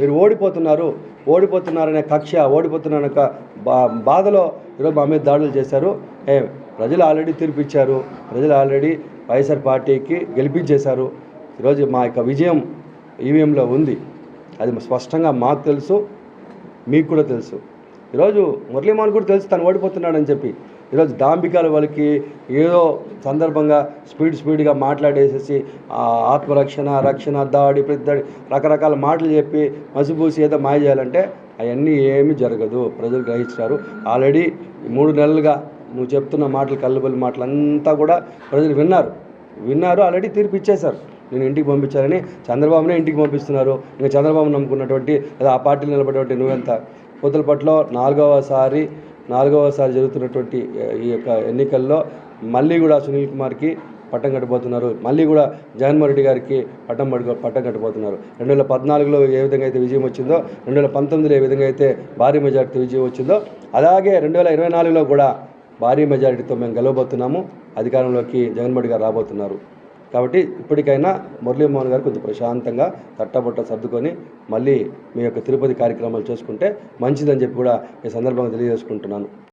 మీరు ఓడిపోతున్నారు ఓడిపోతున్నారనే కక్ష ఓడిపోతున్నారనే బా బాధలో ఈరోజు మా మీద దాడులు చేశారు. ఏ ప్రజలు ఆల్రెడీ తీర్పిచ్చారు. ప్రజలు ఆల్రెడీ వైఎస్ఆర్ పార్టీకి గెలిపించేశారు. ఈరోజు మా యొక్క విజయం ఈవీఎంలో ఉంది. అది స్పష్టంగా మాకు తెలుసు మీకు కూడా తెలుసు. ఈరోజు మురళీమోహన్ కూడా తెలుసు తను ఓడిపోతున్నాడని చెప్పి. ఈరోజు దాంబికాల వాళ్ళకి ఏదో సందర్భంగా స్పీడ్ స్పీడ్గా మాట్లాడేసేసి ఆ, ఆత్మరక్షణ రక్షణ దాడి ప్రతిదాడి రకరకాల మాటలు చెప్పి మసిపూసి ఏదో మాయ చేయాలంటే అవన్నీ ఏమీ జరగదు. ప్రజలు గ్రహించారు ఆల్రెడీ మూడు నెలలుగా నువ్వు చెప్తున్న మాటలు కళ్ళబొల్లి మాటలు అంతా కూడా ప్రజలు విన్నారు. విన్నారు ఆల్రెడీ తీర్పు ఇచ్చేశారు. నేను ఇంటికి పంపించాలని చంద్రబాబునే ఇంటికి పంపిస్తున్నారు. ఇంకా చంద్రబాబు నమ్ముకున్నటువంటి లేదా ఆ పార్టీలు నిలబడేటువంటి నువ్వెంత పొద్దులపట్లో నాలుగవసారి నాలుగవసారి జరుగుతున్నటువంటి ఈ యొక్క ఎన్నికల్లో మళ్ళీ కూడా సునీల్ కుమార్కి పట్టం కట్టబోతున్నారు. మళ్ళీ కూడా జగన్మోహన్ రెడ్డి గారికి పట్టం పడుకో పట్టం కట్టబోతున్నారు. రెండు వేల పద్నాలుగులో ఏ విధంగా అయితే విజయం వచ్చిందో రెండు వేల పంతొమ్మిదిలో ఏ విధంగా అయితే భారీ మెజార్టీ విజయం వచ్చిందో అలాగే రెండు వేల ఇరవై నాలుగులో కూడా భారీ మెజారిటీతో మేము గెలవబోతున్నాము. అధికారంలోకి జగన్మోహన్ గారు రాబోతున్నారు. కాబట్టి ఇప్పటికైనా మురళీమోహన్ గారు కొంచెం ప్రశాంతంగా తట్టబొట్ట సర్దుకొని మళ్ళీ మీ యొక్క తిరుపతి కార్యక్రమాలు చేసుకుంటే మంచిదని చెప్పి కూడా ఈ సందర్భంగా తెలియజేసుకుంటున్నాను.